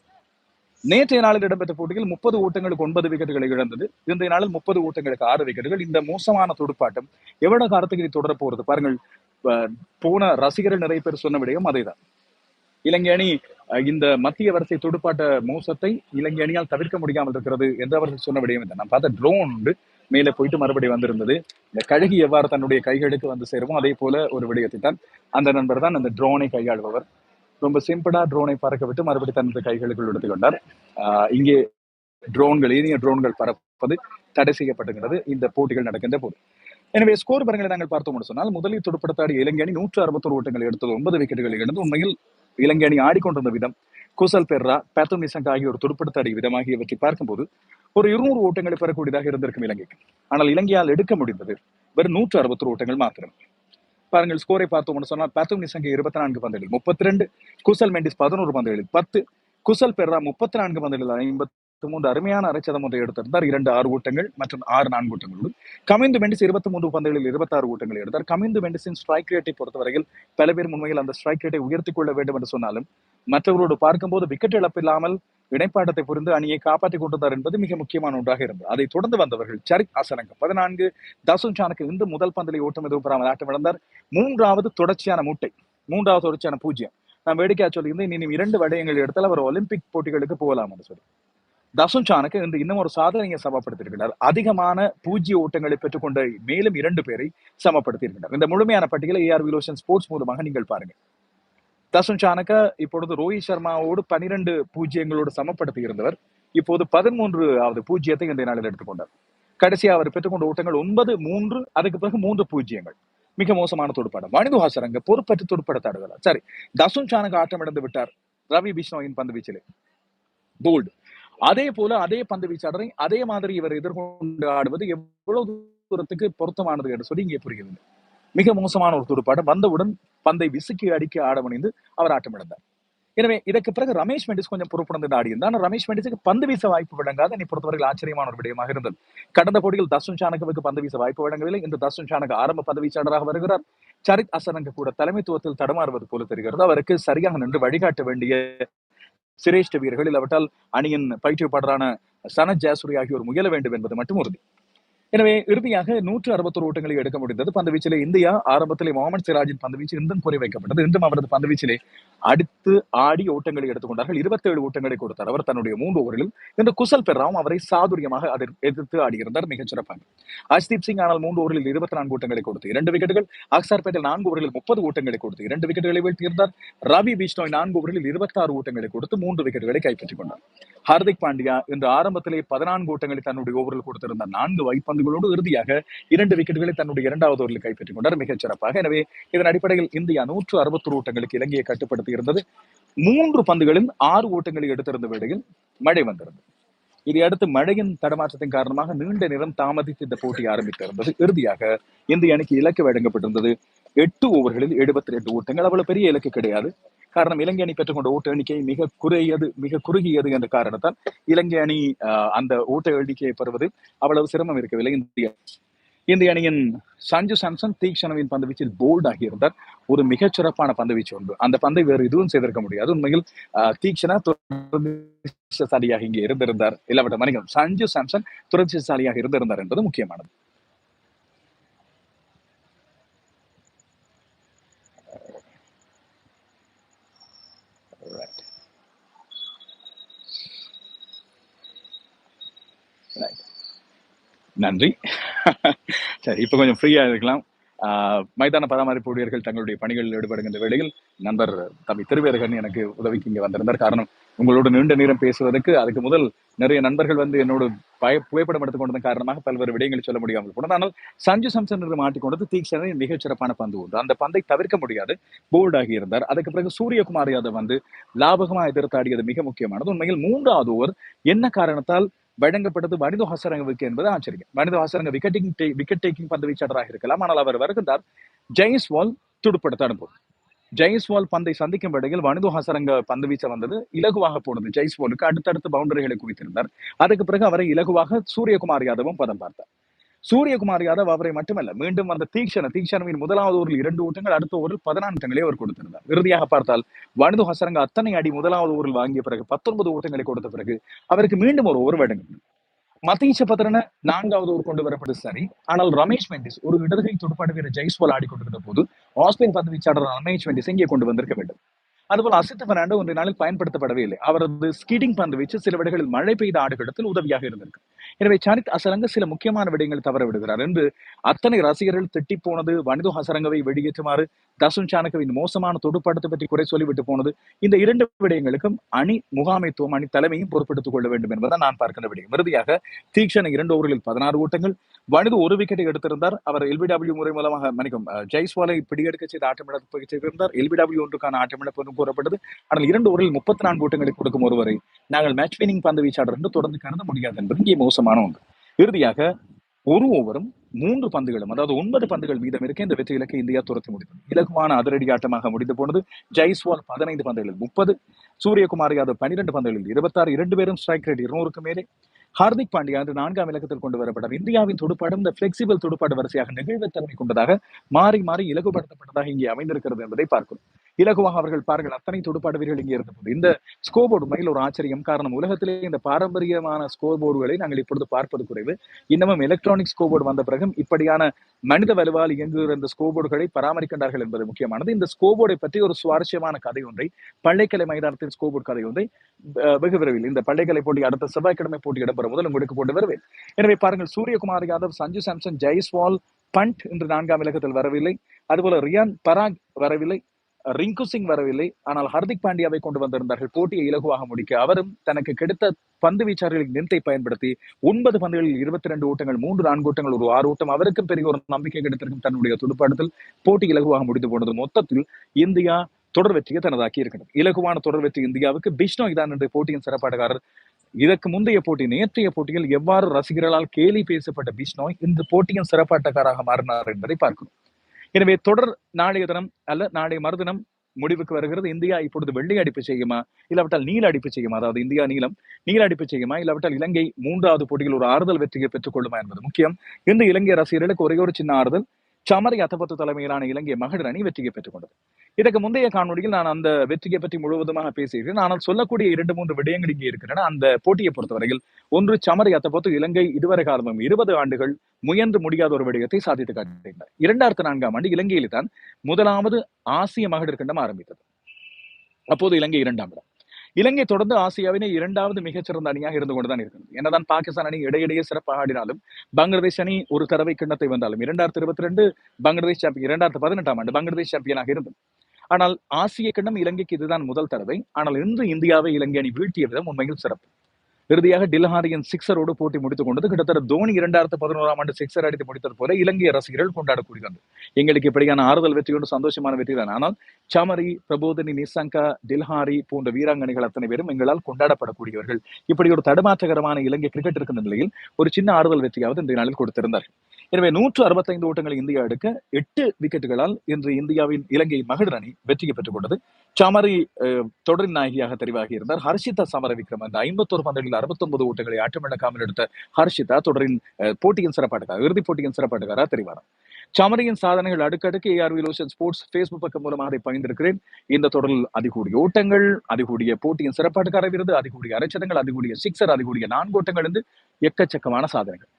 Speaker 1: நேற்றைய நாளில் இடம்பெற்ற போட்டியில் முப்பது ஓட்டங்களுக்கு ஒன்பது விக்கெட்டுகளை இழந்தது. இன்றைய நாளில் முப்பது ஓட்டங்களுக்கு ஆறு விக்கெட்டுகள். இந்த மோசமான துடுப்பாட்டம் எவ்வளவு காலத்துக்கு இது தொடர போறது பாருங்கள். போன ரசிகர்கள் நிறைய பேர் சொன்ன விடயம் அதேதான். இலங்கை அணி இந்த மத்திய வரிசை துடுப்பாட்ட மோசத்தை இலங்கை அணியால் தவிர்க்க முடியாமல் இருக்கிறது என்று அவர்கள் சொன்ன விடயம் இல்லை நான் பார்த்த ட்ரோன் உண்டு. மேலே போயிட்டு மறுபடி வந்திருந்தது. இந்த கழுகி எவ்வாறு தன்னுடைய கைகளுக்கு வந்து சேருமோ அதே போல ஒரு விடயத்தை தான் அந்த நண்பர் தான் அந்த ட்ரோனை கையாளுபவர். ரொம்ப சிம்பிளா ட்ரோனை பறக்க விட்டு மறுபடி தனது கைகளுக்குள் எடுத்துக்கொண்டார் இங்கே ட்ரோன்கள் இனிய ட்ரோன்கள் பறப்பது தடை செய்யப்பட்டுகிறது இந்த போட்டிகள் நடக்கின்ற போது. எனவே ஸ்கோர் பரங்களை நாங்கள் பார்த்தோம் சொன்னால் முதலில் துடுப்படுத்தாடிய இலங்கை அணி நூற்று அறுபத்தோரு ஓட்டங்கள் எடுத்தது ஒன்பது விக்கெட்டுகள் இழந்து உண்மையில் இலங்கை அணி ஆடிக்கொண்டிருந்த விதம் குசல் பெர்ரா பேத்தம் நிசங்க ஆகியோர் துடுப்படுத்தாடிய விதம் ஆகியவற்றை பார்க்கும்போது ஒரு இருநூறு ஓட்டங்களை பெறக்கூடியதாக இருந்திருக்கும் இலங்கைக்கு. ஆனால் இலங்கையால் எடுக்க முடிந்தது வெறும் நூற்று அறுபத்தொரு ஓட்டங்கள் மாத்திரம். பாருங்கள் ஸ்கோரை பார்த்தோம்னு சொன்னால் பேத்தம் சங்கை இருபத்தி நான்கு பந்துகளில் முப்பத்தி ரெண்டு குசல் மெண்டிஸ் பதினோரு பந்துகளில் பத்து குசல் பெர்ரா முப்பத்தி நான்கு பந்துகளில் ஐம்பத்தி மூன்று அருமையான அரைச்சதம் ஒன்றை எடுத்திருந்தார். இரண்டு ஆறு ஓட்டங்கள் மற்றும் ஆறு நான்கு ஓட்டங்களுடன். கமிந்து மெண்டிஸ் இருபத்தி மூன்று பந்துகளில் இருபத்தாறு ஓட்டங்கள் எடுத்தார். கமிந்து மெண்டிஸின் ஸ்ட்ரைக் ரேட்டை பொறுத்தவரையில் பல பேர் உண்மையில் அந்த ஸ்ட்ரைக் ரேட்டை உயர்த்தி கொள்ள வேண்டும் என்று சொன்னாலும் மற்றவரோடு பார்க்கும்போது விக்கெட் இழப்பு இல்லாமல் இணைப்பாட்டத்தை புரிந்து அணியை காப்பாற்றிக் கொண்டிருந்தார் என்பது மிக முக்கியமான ஒன்றாக இருந்தது. அதை தொடர்ந்து வந்தவர்கள் சரித் அசரங்க பதினான்கு தசுன் சானுக்கு இந்த முதல் பந்தலை ஓட்டம் எதுவும் பெறாமல் ஆட்டம் இழந்தார். மூன்றாவது தொடர்ச்சியான மூட்டை மூன்றாவது தொடர்ச்சியான பூஜ்ஜியம். நான் வேடிக்கையா சொல்லியிருந்தேன் இனி இரண்டு வடயங்கள் எடுத்தால் அவர் ஒலிம்பிக் போட்டிகளுக்கு போகலாம் என்று சொல்லி. தசுன் சானுக்கு இன்று இன்னும் ஒரு சாதனையை சமப்படுத்தியிருக்கிறார். அதிகமான பூஜ்ய ஓட்டங்களை பெற்றுக்கொண்ட மேலும் இரண்டு பேரை சமப்படுத்தியிருக்கிறார். இந்த முழுமையான பட்டியலை ஏஆர் விலோசன் ஸ்போர்ட்ஸ் மூலமாக நீங்கள் பாருங்க தசுன் சானக்க இப்பொழுது ரோஹித் சர்மாவோடு பனிரெண்டு பூஜ்ஜியங்களோடு சமப்படுத்தி இருந்தவர். இப்போது பதிமூன்றாவது பூஜ்ஜியத்தை இந்த நாளில் எடுத்துக்கொண்டார். கடைசியா அவர் பெற்றுக்கொண்ட ஓட்டங்கள் ஒன்பது மூன்று அதுக்கு பிறகு மூன்று பூஜ்ஜியங்கள் மிக மோசமான துடுப்பாட்டம் மனித ஹாசரங்க பொறுப்பற்று துடுப்படுத்தாடுகிறார் சரி தசுன் சானக ஆட்டம் இழந்து விட்டார் ரவி பிஷ்ணோயின் பந்து வீச்சிலே. போல்டு அதே போல அதே பந்து வீச்சாளரை அதே மாதிரி இவர் எதிர்கொண்டு ஆடுவது எவ்வளவு தூரத்துக்கு பொருத்தமானது என்று சொல்லி இங்கே புரிகிறது. மிக மோசமான ஒரு துடுப்பாட்டம் வந்தவுடன் பந்தை விசுக்கி அடிக்க ஆட அவர் ஆட்டமிழந்தார். எனவே இதற்கு பிறகு ரமேஷ் மெண்டிஸ் கொஞ்சம் பொறுப்புணர்ந்து ஆடி ரமேஷ் மெண்டிஸுக்கு பந்து வீச வாய்ப்பு வழங்காத நீ பொறுத்தவரையில் ஆச்சரியமான ஒரு விடயமாக இருந்தது. கடந்த போட்டியில் தர்ஷன் சானகவுக்கு பந்து வீச வாய்ப்பு வழங்கவில்லை இந்த தர்ஷன் சானக ஆரம்ப பந்து வீச்சாளராக வருகிறார். சரித் அசரங்க கூட தலைமைத்துவத்தில் தடுமாறுவது போல தெரிகிறது. அவருக்கு சரியாக நின்று வழிகாட்ட வேண்டிய சிரேஷ்ட வீரர்கள் இல்லாவிட்டால் அணியின் பயிற்றுவிப்பாளரான சனத் ஜாசுரி ஆகியோர் முயல வேண்டும் என்பது மட்டும் உறுதி. எனவே இறுதியாக நூற்று அறுபத்தொரு ஓட்டங்களை எடுக்க முடிந்தது. பந்துவீச்சிலே இந்தியா ஆரம்பத்திலே முகமது சிராஜின் பந்துவீச்சு இன்றும் குறை வைக்கப்பட்டது. இன்றும் அவரது பந்துவீச்சிலே அடுத்து ஆடி ஓட்டங்களை எடுத்துக்கொண்டார்கள் இருபத்தேழு ஓட்டங்களை கொடுத்தார். அவர் தன்னுடைய மூன்று ஓவரிலும் இன்று குசல் பெறாவும் அவரை சாதுரியமாக அதை எதிர்த்து ஆடியிருந்தார். மிகச் சிறப்பாக. அஷ்தீப் சிங் ஆனால் மூன்று ஓவரில் இருபத்தி நான்கு ஓட்டங்களை கொடுத்து இரண்டு விக்கெட்டுகள். அக்சார் பேட்டல் நான்கு ஓவரில் முப்பது ஓட்டங்களை கொடுத்து இரண்டு விக்கெட்டுகளை வீழ்த்தியிருந்தார் ரவி பிஷ்ணோய் நான்கு ஓவரில் இருபத்தாறு ஓட்டங்களை கொடுத்து மூன்று விக்கெட்டுகளை கைப்பற்றிக் கொண்டார். ஹார்திக் பாண்டியா இன்று ஆரம்பத்திலே பதினான்கு ஓட்டங்களை தன்னுடைய ஓவரில் கொடுத்திருந்த நான்கு வைப்பந்துகளோடு இறுதியாக இரண்டு விக்கெட்டுகளை தன்னுடைய இரண்டாவது ஓவரில் கைப்பற்றிக் கொண்டார். மிகச் சிறப்பாக. எனவே இதன் அடிப்படையில் இந்தியா நூற்று அறுபத்தொரு ஓட்டங்களுக்கு இலங்கையை கட்டுப்படுத்தி இருந்தது. மூன்று பந்துகளில் ஆறு ஓட்டங்களை எடுத்திருந்த வேளையில் மழை வந்திருந்தது. இதை அடுத்து மழையின் தடமாற்றத்தின் காரணமாக நீண்ட நேரம் தாமதித்து இந்த போட்டி ஆரம்பித்திருந்தது. இறுதியாக இந்திய அணிக்கு இலக்கு வழங்கப்பட்டிருந்தது. எட்டு ஓவர்களில் எழுபத்தி ரெண்டு ஓட்டங்கள். அவ்வளவு பெரிய இலக்கு கிடையாது. காரணம் இலங்கை அணி பெற்றுக்கொண்ட ஓட்ட எண்ணிக்கை மிக குறையது மிக குறுகியது என்ற காரணத்தால் இலங்கை அணி அந்த ஓட்டு எண்ணிக்கையை பெறுவது அவ்வளவு சிரமம் இருக்கவில்லை. இந்திய இந்திய அணியின் சஞ்சு சாம்சன் தீக்ஷணவின் பந்து வீச்சில் போல்ட் ஆகியிருந்தார். ஒரு மிகச் சிறப்பான பந்து வீச்சு ஒன்று. அந்த பந்தை வேறு எதுவும் செய்திருக்க முடியாது. உண்மையில் தீக்ஷணா துரதிர்ஷ்டசாலியாக இங்கே இருந்திருந்தார். இல்லாவிட்ட மணிகள் சஞ்சு சாம்சன் துரதிர்ஷ்டசாலியாக இருந்திருந்தார் என்பது முக்கியமானது. நன்றி. சரி இப்போ கொஞ்சம் ஃப்ரீயா இருக்கலாம். மைதான பராமரிப்பு ஊழியர்கள் தங்களுடைய பணிகளில் ஈடுபடுகின்ற வேளையில் நண்பர் தம்பி திருவேரகன் எனக்கு உதவிக்கு இங்கே வந்திருந்தார். காரணம் உங்களோட நீண்ட நேரம் பேசுவதற்கு அதுக்கு முதல் நிறைய நண்பர்கள் வந்து என்னோட பய புகைப்படம் எடுத்துக்கொண்டதன் காரணமாக பல்வேறு விடயங்களை சொல்ல முடியாமல் போனது. ஆனால் சஞ்சு சம்சன் என்று மாட்டிக்கொண்டது தீக்ஷனின் மிகச் சிறப்பான பந்து ஒன்று அந்த பந்தை தவிர்க்க முடியாது போல்டாகி இருந்தார். அதுக்கு பிறகு சூரியகுமார் யாதவ் வந்து லாபகமாக எதிர்த்தாடியது மிக முக்கியமானது. உண்மையில் மூன்றாவது ஓவர் என்ன காரணத்தால் வழங்கப்பட்டது மனித ஹசரங்கவுக்கு என்பது ஆச்சரியம். மனித ஹசரங்க விக்கெட்டிங் விக்கெட் டேக்கிங் பந்து வீச்சாளராக இருக்கலாம். ஆனால் அவர் வருகின்றார் ஜெய்ஸ்வால் துடுப்படுத்த அனுப்பும் ஜெய்ஸ்வால் பந்தை சந்திக்கும் வேளையில் வனிது ஹசரங்க பந்து வீச்ச வந்தது இலகுவாக போனது. ஜெய்ஸ்வாலுக்கு அடுத்தடுத்து பவுண்டரிகளை குவித்திருந்தார். அதுக்கு பிறகு அவரை இலகுவாக சூரியகுமார் யாதவும் பதம் பார்த்தார். சூரியகுமார் யாதவ் அவரை மட்டுமல்ல மீண்டும் அந்த தீக்ஷண தீக்ஷணவின் முதலாவது ஓவரில் இரண்டு ஓட்டங்கள் அடுத்த ஓவரில் பதினான்கு ஓட்டங்களே அவர் கொடுத்திருந்தார். இறுதியாக பார்த்தால் வனிது ஹசரங்க அத்தனை அடி முதலாவது ஓவரில் வாங்கிய பிறகு பத்தொன்பது ஓட்டங்களை கொடுத்த பிறகு அவருக்கு மீண்டும் ஒரு ஓவர் வழங்கினார் மதீஷ பத்திரன நான்காவது ஓர் கொண்டு வரப்பட்டது சரி. ஆனால் ரமேஷ் மெண்டிஸ் ஒரு இடதுகை துடுப்பாடு வீரர் ஜெய்ஸ்வால் ஆடிக்கொண்டிருந்த போது ஆஸ்பின் பந்து வீச்சாளர் ரமேஷ் மெண்டிஸ் இங்கே கொண்டு வந்திருக்க வேண்டும். அதுபோல் அசித் பெர்னாண்டோ ஒன்றிய நாளில் பயன்படுத்தப்படவே இல்லை. அவரது ஸ்கீடிங் பந்து வீச்சு சில விடைகளில் மழை பெய்த ஆடுகளத்தில் உதவியாக இருந்திருக்கு. எனவே சரித் அசரங்க சில முக்கியமான விடயங்கள் தவற விடுகிறார். என்று அத்தனை ரசிகர்கள் திட்டி போனது வனிது ஹசரங்கவை வெளியேற்றுமாறு தசுன் சானகவின் மோசமான தொடுப்பாட்டத்தை பற்றி குறை சொல்லிவிட்டு போனது இந்த இரண்டு விடயங்களுக்கும் அணி முகாமைத்துவம் அணி தலைமையும் பொறுப்பெடுத்துக் கொள்ள வேண்டும் என்பதை நான் பார்க்கின்ற விடயம். இறுதியாக தீக்ஷண இரண்டு ஓவர்களில் பதினாறு ஓட்டங்கள் வனிது ஒரு விக்கெட்டை எடுத்திருந்தார். அவர் எல்பிடபிள்யூ முறை மூலமாக மன்னிக்கும் ஜெய்ஸ்வாலை பிடியெடுக்க செய்த ஆட்டமிழப்பு செய்திருந்தார் எல்பிடபிள்யூ ஒன்றுக்கான ஆட்டமிழப்பு என்று கூறப்பட்டது. ஆனால் இரண்டு ஓவரில் முப்பத்தி நான்கு ஓட்டங்களை கொடுக்கும் ஒருவரை நாங்கள் மேட்ச் வினிங் பந்து வீச்சாளர் என்று தொடர்ந்து கருத முடியாது என்பது இங்கே மோசமான ஒன்று. இறுதியாக ஒரு ஓவரும் மூன்று பந்துகளும் அதாவது ஒன்பது பந்துகள் மீதம் இருக்க இந்த வெற்றி இலக்கை இந்தியா துரத்தி முடித்தது. இலகுவான அதிரடி ஆட்டமாக முடிந்து போனது ஜெய்ஸ்வால் பதினைந்து பந்துகளில் முப்பது சூரியகுமார் யாதவ் பன்னிரண்டு பந்துகளில் இருபத்தாறு இரண்டு பேரும் ஸ்ட்ரைக் ரேட் இருநூறுக்கு மேலே. ஹார்திக் பாண்டியா அன்று நான்காம் இலக்கத்தில் கொண்டு வரப்பட்டார். இந்தியாவின் துடுப்பாடும் இந்த பிளெக்சிபிள் துடுப்பாடு வரிசையாக நெகிழ்வுத்தன்மை கொண்டதாக மாறி மாறி இலகுபடுத்தப்பட்டதாக இங்கே அமைந்திருக்கிறது என்பதை பார்க்கிறோம். இலகுவாக அவர்கள் பாருங்கள் அத்தனை துடுப்பாடு வீரர்கள் இங்கே இருந்தபோது. இந்த ஸ்கோபோர்டு உண்மையில் ஒரு ஆச்சரியம். காரணம் உலகத்திலே இந்த பாரம்பரியமான ஸ்கோபோர்டுகளை நாங்கள் இப்பொழுது பார்ப்பது குறைவு. இன்னமும் எலக்ட்ரானிக் ஸ்கோபோர்டு வந்த பிறகும் இப்படியான மனித வலுவால் இயங்குகிற இந்த ஸ்கோபோர்டுகளை பராமரிக்கின்றார்கள் என்பது முக்கியமானது. இந்த ஸ்கோபோர்டை பற்றி ஒரு சுவாரஸ்யமான கதை ஒன்றை பள்ளைக்கலை மைதானத்தின் ஸ்கோபோர்டு கதை ஒன்றை வெகு விரைவில் இந்த பள்ளைக்கலை போட்டி அடுத்த செவ்வாய்க்கிழமை போட்டி இடம்பெறும் முதல் உங்களுக்கு போட்டு வருவேன். எனவே பாருங்கள் சூரியகுமார் யாதவ் சஞ்சு சாம்சன் ஜெய்ஸ்வால் பண்ட் என்று நான்காம் இலக்கத்தில் வரவில்லை. அதுபோல ரியான் பராக் வரவில்லை. ரிங்கு சிங் வரவில்லை. ஆனால் ஹர்திக் பாண்டியாவை கொண்டு வந்திருந்தார்கள். போட்டியை இலகுவாக முடிக்க அவரும் தனக்கு கிடைத்த பந்து வீச்சாளர்களின் நிறத்தை பயன்படுத்தி ஒன்பது பந்துகளில் இருபத்தி ரெண்டு ஓட்டங்கள் மூன்று நான்கு ஓட்டங்கள் ஒரு ஆறு ஓட்டம் அவருக்கும் பெரிய ஒரு நம்பிக்கை கிடைத்திருக்கும் தன்னுடைய துடுப்பாட்டத்தில் போட்டி இலகுவாக முடிந்து போனது. மொத்தத்தில் இந்தியா தொடர் வெற்றியை தனதாக்கி இருக்கிறது. இலகுவான தொடர் வெற்றி இந்தியாவுக்கு. பிஷ்ணோய் தான் என்று போட்டியின் சிறப்பாட்டக்காரர். இதற்கு முந்தைய போட்டி நேற்றைய போட்டியில் எவ்வாறு ரசிகர்களால் கேலி பேசப்பட்ட பிஷ்ணோய் இன்று போட்டியின் சிறப்பாட்டக்காராக மாறினார் என்பதை பார்க்கணும் எனவே தொடர் நாளைய தினம் அல்ல நாளைய மறுதினம் முடிவுக்கு வருகிறது. இந்தியா இப்பொழுது வெள்ளை அடிப்பு செய்யுமா? இல்லாவிட்டால் நீல அடிப்பு செய்யுமா? அதாவது இந்தியா நீளம் நீல அடிப்பு செய்யுமா? இல்லாவிட்டால் இலங்கை மூன்றாவது போட்டியில் ஒரு ஆறுதல் வெற்றியை பெற்றுக் கொள்ளுமா என்பது முக்கியம். இந்த இலங்கை ரசிகர்களுக்கு ஒரே ஒரு சின்ன ஆறுதல் சமரி அத்தபத்து தலைமையிலான இலங்கை மகளிர் அணி வெற்றியை பெற்றுக் கொண்டது. இதற்கு முந்தைய காணொலியில் நான் அந்த வெற்றியை பற்றி முழுவதுமாக பேசியிருக்கிறேன். ஆனால் சொல்லக்கூடிய இரண்டு மூன்று விடயங்கள் இங்கே இருக்கின்றன. அந்த போட்டியை பொறுத்தவரையில் ஒன்று சமரி அத்தபத்து இலங்கை இதுவரை காலமும் இருபது ஆண்டுகள் முயன்று முடியாத ஒரு விடயத்தை சாதித்து காட்டினார் இரண்டாயிரத்தி நான்காம் ஆண்டு இலங்கையில் தான் முதலாவது ஆசிய மகளிர் கண்டம் ஆரம்பித்தது. அப்போது இலங்கை இரண்டாம் இடம். இலங்கை தொடர்ந்து ஆசியாவினை இரண்டாவது மிகச்சிறந்த அணியாக இருந்து கொண்டுதான் இருக்கிறது. என்னதான் பாகிஸ்தான் அணி இடையிடையே சிறப்பாக ஆடினாலும் பங்களாதேஷ் அணி ஒரு தடவை கிண்ணத்தை வந்தாலும் இரண்டாயிரத்தி இருபத்தி ரெண்டு பங்களாதேஷ் சாம்பியன் இரண்டாயிரத்தி பதினெட்டாம் ஆண்டு பங்களாதேஷ் சாம்பியனாக இருந்தது. ஆனால் ஆசிய கிண்ணம் இலங்கைக்கு இதுதான் முதல் தடவை. ஆனால் இன்று இந்தியாவை இலங்கை அணி வீழ்த்திய விதம் உண்மையில் சிறப்பு. இறுதியாக டில்ஹாரியின் சிக்ஸரோடு போட்டி முடித்துக் கொண்டது கிட்டத்தட்ட தோனி இரண்டாயிரத்து பதினோராம் ஆண்டு சிக்ஸர் அடித்து முடித்தது போல இலங்கை ரசிகர்கள் கொண்டாடக்கூடியது. எங்களுக்கு இப்படியான ஆறுதல் வெற்றியோடு சந்தோஷமான வெற்றி தான். ஆனால் சமரி பிரபோதினி நிசங்கா டில்ஹாரி போன்ற வீராங்கனைகள் அத்தனை பேரும் எங்களால் கொண்டாடப்படக்கூடியவர்கள். இப்படி ஒரு தடுமாற்றகரமான இலங்கை கிரிக்கெட் இருக்கின்ற நிலையில் ஒரு சின்ன ஆறுதல் வெற்றியாவது இன்றைய நாளில் கொடுத்திருந்தார்கள். எனவே நூற்று அறுபத்தைந்து ஓட்டங்களை இந்தியா எடுக்க எட்டு விக்கெட்டுகளால் இன்று இந்தியாவின் இலங்கை மகளிர் அணி வெற்றியை பெற்றுக் கொண்டது சமரி தொடரின் நாயகியாக தெரிவாகி இருந்தார் ஹர்ஷிதா சமர விக்ரம் அந்த ஐம்பத்தோரு பந்தங்களில் அறுபத்தொன்பது ஓட்டங்களை ஆட்டமிழக்காமல் எடுத்த ஹர்ஷிதா தொடரின் போட்டியின் சிறப்பாட்டுக்காக இறுதிப் போட்டியின் சிறப்பாட்டுக்காரா தெரிவாராம் சமரியின் சாதனைகள் அடுக்கடுக்கு ஏஆர்வி லோஷன் ஸ்போர்ட்ஸ் ஃபேஸ்புக் பக்கம் மூலமாக அதை பகிர்ந்திருக்கிறேன். இந்த தொடரில் அதிகூடிய ஓட்டங்கள் அதிகூடிய போட்டியின் சிறப்பாட்டுக்கார விருது அதிகூடிய அரைச்சதங்கள் அதிகூடிய சிக்ஸர் அதிகூடிய நான்கு ஓட்டங்கள் என்று எக்கச்சக்கமான சாதனைகள்.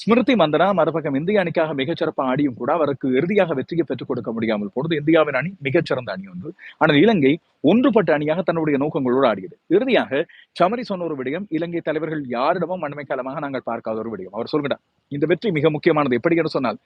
Speaker 1: ஸ்மிருதி மந்தனா மறுபக்கம் இந்திய அணிக்காக மிகச்சிறப்பாக ஆடியும் கூட அவருக்கு இறுதியாக வெற்றியை பெற்றுக் கொடுக்க முடியாமல் போனது இந்தியாவின் அணி மிகச்சிறந்த அணி ஒன்று. ஆனால் இலங்கை ஒன்றுபட்ட அணியாக தன்னுடைய நோக்கங்களோடு ஆடியது. இறுதியாக சமரி சொன்ன ஒரு விடயம் இலங்கை தலைவர்கள் யாரிடமும் அண்மை காலமாக நாங்கள் பார்க்காத ஒரு விடயம். அவர் சொல்கிறார் இந்த வெற்றி மிக முக்கியமானது. எப்படி என்று சொன்னால்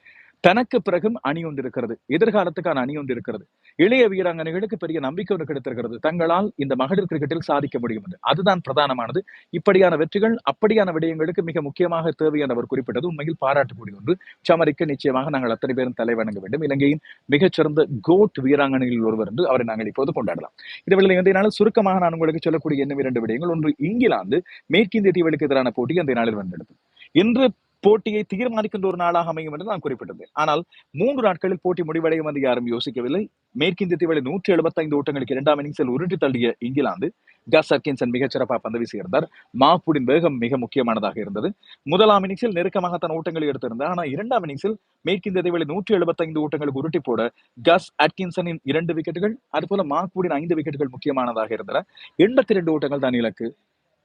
Speaker 1: தனக்கு பிறகும் அணி ஒன்றிருக்கிறது. எதிர்காலத்துக்கான அணி ஒன்றிருக்கிறது. இளைய வீராங்கனைகளுக்கு பெரிய நம்பிக்கை ஒன்று கிடைத்திருக்கிறது. தங்களால் இந்த மகளிர் கிரிக்கெட்டில் சாதிக்க முடியும் என்று. அதுதான் பிரதானமானது. இப்படியான வெற்றிகள் அப்படியான விடயங்களுக்கு மிக முக்கியமாக தேவையான அவர் குறிப்பிட்டது. உண்மையில் பாராட்டக்கூடிய ஒன்று. சமரிக்கு நிச்சயமாக நாங்கள் அத்தனை பேரும் தலை வணங்க வேண்டும். இலங்கையின் மிகச்சிறந்த கோட் வீராங்கனைகளில் ஒருவர் என்று அவரை நாங்கள் இப்போது கொண்டாடலாம். இந்த வேளையில் இன்றைய சுருக்கமாக நான் உங்களுக்கு சொல்லக்கூடிய என்ன இரண்டு விடயங்கள். ஒன்று இங்கிலாந்து மேற்கிந்திய தீவுகளுக்கு எதிரான போட்டி. அந்த நாளில் வென்றெடுத்தது. இன்று போட்டியை தீர்மானிக்கின்ற ஒரு நாளாக அமையும் என்று நான் குறிப்பிட்டிருந்தேன். ஆனால் மூன்று நாட்களில் போட்டி முடிவடையும் என்று யாரும் யோசிக்கவில்லை. மேற்கிந்திய தீவுகளில் நூற்றி எழுபத்தைந்து ஓட்டங்களுக்கு இரண்டாம் இன்னிங்ஸில் உருட்டி தள்ளிய இங்கிலாந்து கஸ் அர்கின்சன் மிகச்சிறப்பாக பந்து வீசியிருந்தார். மாப்புடின் வேகம் மிக முக்கியமானதாக இருந்தது. முதலாம் இன்னிங்ஸில் நெருக்கமாக தன் ஓட்டங்களை எடுத்திருந்தார். ஆனால் இரண்டாம் இன்னிங்ஸில் மேற்கிந்திய தீவுகளில் நூற்றி எழுபத்தைந்து ஓட்டங்களுக்கு உருட்டி போட கஸ் அட்கின்சனின் இரண்டு விக்கெட்டுகள் அதுபோல மாக்வுடின் ஐந்து விக்கெட்டுகள் முக்கியமானதாக இருந்தன. எண்பத்தி ரெண்டு ஓட்டங்கள் தான் இலக்கு.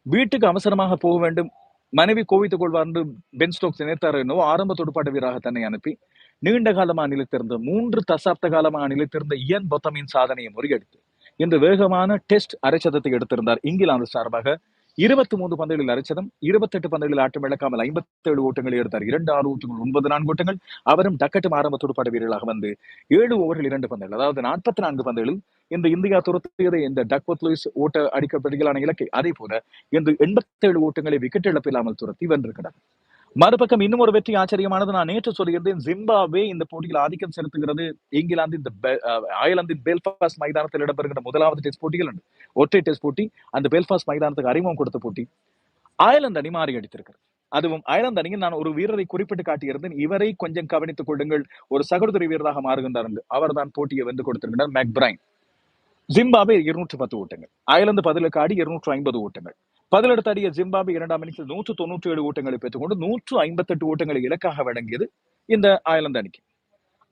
Speaker 1: வீட்டுக்கு அவசரமாக போக வேண்டும் மனைவி கோவித்துக் கொள்வார் என்று பென் ஸ்டோக்ஸ் நினைத்தார் என்னவோ ஆரம்ப துடுப்பாட்ட வீராக தன்னை அனுப்பி நீண்ட காலமாக நிலைத்திருந்த மூன்று தசாப்த காலமாக நிலைத்திருந்த இயன் பொத்தமின் சாதனையை முறியடித்து இன்று வேகமான டெஸ்ட் அரைச்சதத்தை எடுத்திருந்தார் இங்கிலாந்து சார்பாக. இருபத்தி மூன்று பந்துகளில் அரைச்சதம் இருபத்தெட்டு பந்துகளில் ஆட்டம் இழக்காமல் ஐம்பத்தேழு ஓட்டங்களை எடுத்தார். இரண்டு ஆறு ஓட்டங்கள் ஒன்பது நான்கு ஓட்டங்கள். அவரும் டக்கட்டும் ஆரம்ப துடுப்பாட்ட வீரர்களாக வந்து ஏழு ஓவர்கள் இரண்டு பந்துகள் அதாவது நாற்பத்தி நான்கு பந்துகளில் இந்த இந்தியா துரத்தியதை இந்த டக்வத் லூயிஸ் ஓட்ட அடிக்கப்படிகளான இலக்கை அதே போல இந்த எண்பத்தேழு ஓட்டங்களை விக்கெட் இழப்பில்லாமல் துரத்தி வென்றிருக்கிறார். மறுபக்கம் இன்னும் ஒரு வெற்றி ஆச்சரியமானது. நான் நேற்று சொல்லியிருந்தேன் ஜிம்பாவே இந்த போட்டியில் ஆதிக்கம் செலுத்துகிறது. இங்கிலாந்து இந்த அயர்லாந்தின் பெல்பாஸ்ட் மைதானத்தில் இடம்பெறுகிற முதலாவது டெஸ்ட் போட்டிகள் உண்டு. ஒற்றை டெஸ்ட் போட்டி அந்த பெல்பாஸ்ட் மைதானத்துக்கு அறிமுகம் கொடுத்த போட்டி. அயர்லாந்து அணி மாறி அடித்திருக்கிறது. அதுவும் அயர்லாந்து அணியில் நான் ஒரு வீரரை குறிப்பிட்டு காட்டியிருந்தேன். இவரை கொஞ்சம் கவனித்துக் கொள்ளுங்கள். ஒரு சகோதரி வீரராக மாறுகின்றார் என்று. அவர்தான் போட்டியை வென்று கொடுத்திருக்கிறார் மேக்பிரைன் ஜிம்பாபே இருநூற்றி பத்து ஓட்டங்கள். அயர்லாந்து பதிலுக்கு ஆடி இருநூற்று ஐம்பது ஓட்டங்கள். பதிலெடுத்து அடிய ஜிம்பாபே இரண்டாம் இன்னிங்ஸில் நூற்று தொண்ணூற்றி ஏழு ஓட்டங்களை பெற்றுக்கொண்டு நூற்று ஐம்பத்தெட்டு ஓட்டங்களை இலக்காக வழங்கியது இந்த அயர்லாந்து அணிக்கு.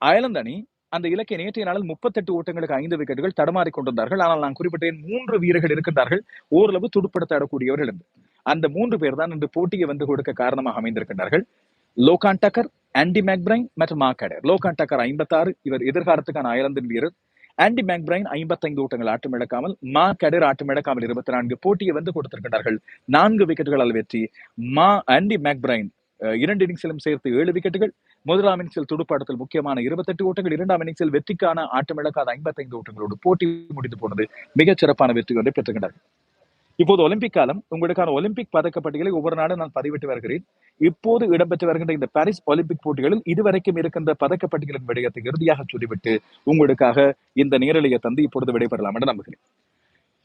Speaker 1: அயர்லாந்து அணி அந்த இலக்கை நேற்றைய நாளில் முப்பத்தெட்டு ஓட்டங்களுக்கு ஐந்து விக்கெட்டுகள் தடுமாறி கொண்டிருந்தார்கள். ஆனால் நான் குறிப்பிட்டேன் மூன்று வீரர்கள் இருக்கின்றார்கள். ஓரளவு துடுப்படுத்தாடக்கூடியவர்கள் என்று. அந்த மூன்று பேர் தான் இன்று போட்டியை வந்து கொடுக்க காரணமாக அமைந்திருக்கின்றார்கள். லோகான் டக்கர் ஆண்டி மேக்பிரைன் மற்றும் மார்க்கடர் லோகான் டக்கர் ஐம்பத்தாறு. இவர் எதிர்காலத்துக்கான அயர்லாந்தின் வீரர். ஆண்டி மேக்பிரைன் ஐம்பத்தைந்து ஓட்டங்கள் ஆட்டம் இழக்காமல் மா கடர் ஆட்டம் இழக்காமல் இருபத்தி நான்கு போட்டியை வந்து கொடுத்திருக்கிறார்கள் நான்கு விக்கெட்டுகளால் வெற்றி. மா ஆண்டி மேக்பிரைன் இரண்டு இன்னிங்ஸிலும் சேர்த்து ஏழு விக்கெட்டுகள் முதலாம் இன்னிங்ஸில் துடுப்பாட்டத்தில் முக்கியமான இருபத்தெட்டு ஓட்டங்கள். இரண்டாம் இன்னிங்ஸில் வெற்றிக்கான ஆட்டமிழக்காத ஐம்பத்தைந்து ஓட்டங்களோடு போட்டி முடிந்து போனது மிகச் சிறப்பான வெற்றி ஒன்றை பெற்றுகின்றனர் இப்போது ஒலிம்பிக் காலம் உங்களுக்கான ஒலிம்பிக் பதக்கப்பட்டியலை ஒவ்வொரு நாடும் நான் பதிவிட்டு வருகிறேன். இப்போது இடம்பெற்று வருகின்ற இந்த பாரிஸ் ஒலிம்பிக் போட்டிகளில் இதுவரைக்கும் இருக்கின்ற பதக்கப்பட்டியலின் விடயத்தை இறுதியாக சொல்லிவிட்டு உங்களுக்காக இந்த நேரலையை தந்து இப்பொழுது விடைபெறலாம் என்று நம்புகிறேன்.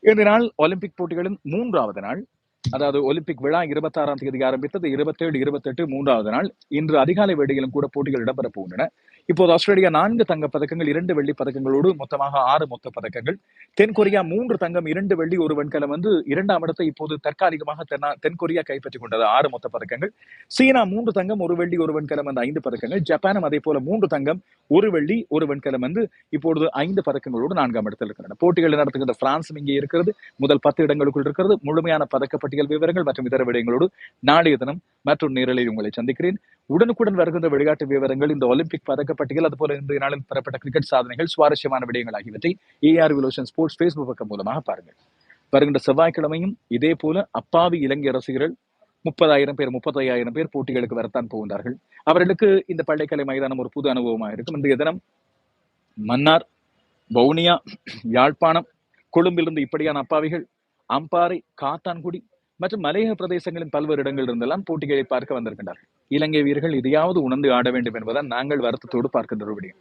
Speaker 1: இந்த நாள் ஒலிம்பிக் போட்டிகளின் மூன்றாவது நாள் அதாவது ஒலிம்பிக் விழா இருபத்தாறாம் தேதி ஆரம்பித்தது இருபத்தேழு இருபத்தெட்டு மூன்றாவது நாள். இன்று அதிகாலை வேளையிலும் கூட போட்டிகள் இடம்பெறப் போகின்றன. இப்போது ஆஸ்திரேலியா நான்கு தங்க பதக்கங்கள் இரண்டு வெள்ளி பதக்கங்களோடு மொத்தமாக ஆறு மொத்த பதக்கங்கள். தென்கொரியா மூன்று தங்கம் இரண்டு வெள்ளி ஒரு வெண்கலம் வந்து இரண்டாம் இடத்தை இப்போது தற்காலிகமாக தென்னா- தென்கொரியா கைப்பற்றிக் கொண்டது. ஆறு மொத்த பதக்கங்கள். சீனா மூன்று தங்கம் ஒரு வெள்ளி ஒரு வெண்கலம் அந்த ஐந்து பதக்கங்கள். ஜப்பானும் அதே போல மூன்று தங்கம் ஒரு வெள்ளி ஒரு வெண்கலம் வந்து இப்பொழுது ஐந்து பதக்கங்களோடு நான்காம் இடத்தில் இருக்கின்றன. போட்டிகள் நடத்துகின்ற பிரான்ஸும் இங்கே இருக்கிறது. முதல் பத்து இடங்களுக்குள் இருக்கிறது. முழுமையான பதக்கப்பட்டியல் விவரங்கள் மற்றும் இதர விடயங்களோடு நாளைய தினம் மற்றும் நேரலில் உங்களை சந்திக்கிறேன். உடனுக்குடன் வருகின்ற விளையாட்டு விவரங்கள் இந்த ஒலிம்பிக் பதக்கப்பட்டியல் அதுபோல இன்றைய நாளில் பெறப்பட்ட கிரிக்கெட் சாதனைகள் சுவாரஸ்யமான விடயங்கள் ஆகியவற்றை ஏஆர் விலோஷன் ஸ்போர்ட்ஸ் ஃபேஸ்புக் பக்கம் மூலமாக பாருங்கள். வருகின்ற செவ்வாய்க்கிழமையும் இதே போல அப்பாவி இலங்கை ரசிகர்கள் முப்பதாயிரம் பேர் முப்பத்தையாயிரம் பேர் போட்டிகளுக்கு வரத்தான் போகின்றார்கள். அவர்களுக்கு இந்த பள்ளிக்கலை மைதானம் ஒரு புது அனுபவமாக இருக்கும். இன்றைய தினம் மன்னார் வவுனியா யாழ்ப்பாணம் கொழும்பிலிருந்து இப்படியான அப்பாவிகள் அம்பாறை காத்தான்குடி மற்றும் மலையக பிரதேசங்களின் பல்வேறு இடங்களில் இருந்தெல்லாம் போட்டிகளை பார்க்க வந்திருக்கின்றார்கள். இலங்கை வீரர்கள் இதையாவது உணர்ந்து ஆட வேண்டும் என்பதால் நாங்கள் வருத்தத்தோடு பார்க்கின்ற விடயம்.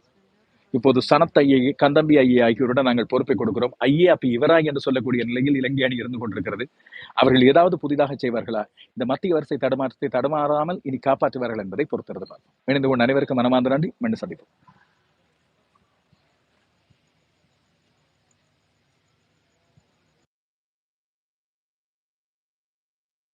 Speaker 1: இப்போது சனத் ஐயே கந்தம்பி ஐயே ஆகியோருடன் நாங்கள் பொறுப்பை கொடுக்கிறோம். ஐயே அப்ப இவராய் என்று சொல்லக்கூடிய நிலையில் இலங்கை அணி இருந்து கொண்டிருக்கிறது. அவர்கள் ஏதாவது புதிதாக செய்வார்களா? இந்த மத்திய வரிசை தடுமாற்றத்தை தடுமாறாமல் இனி காப்பாற்றுவார்கள் என்பதை பொறுத்திருந்து பார்ப்போம். இணைந்து கொண்டு அனைவருக்கும் மனமார்ந்த நன்றி. மீண்டும் சந்திப்போம்.